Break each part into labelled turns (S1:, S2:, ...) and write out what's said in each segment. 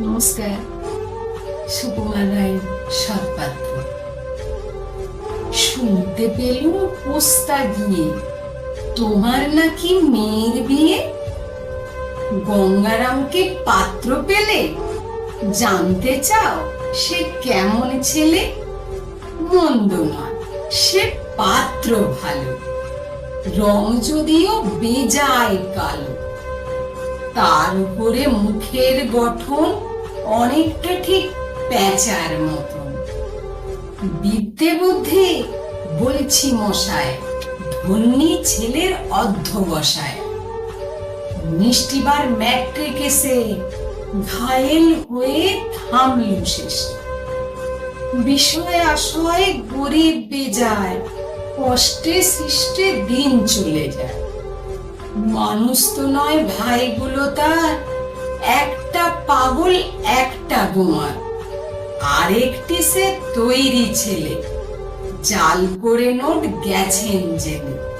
S1: নমস্কার। শুনতে পেলুম পোস্তা গিয়ে তোমার নাকি মেয়ের বিয়ে? গঙ্গারামকে পাত্র পেলে? জানতে চাও সে কেমন ছেলে? মন্দ নয়, সে পাত্র ভালো। রং যদিও বেজায় কালো। তার উপরে মুখের গঠন অনেকটা ঠিক প্যাঁচার মতন। বিদ্যে বুদ্ধি বলছি মশায়, ধন্যী ছেলের অধ্যবসায়। মিষ্টিবার ম্যাট্রিক এসে ঘায়েল হয়ে থামল শেষে। বিষয় আশয় গরিব বেজায়, কষ্টে সৃষ্টে দিন চলে যায়। মানুষ তো নয়, ভাইগুলো তার। একটা পাগল, একটা গোমার। আরেকটি সে তৈরি ছেলে। জাল করে নোট গেছেন জেলে।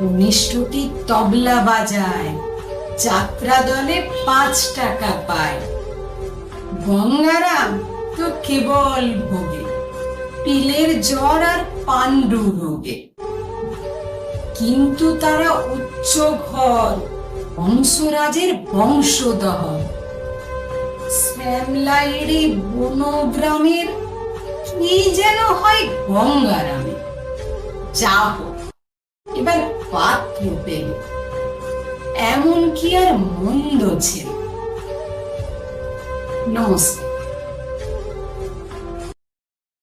S1: উনিশটি তবলা বাজায়। যাত্রা দলে পাঁচ টাকা পায়। গঙ্গারাম তো কেবল ভোগে। পিলের জ্বর আর পাণ্ডু রোগে কিন্তু তারা উচ্চ ঘর, বংশরাজের শ্যামলাইরি বনগ্রামের কি যেন হয় গঙ্গারামে। যা হোক এবার পাত্র পেল। এমন কি আর মন্দ ছিল? নমস্কার।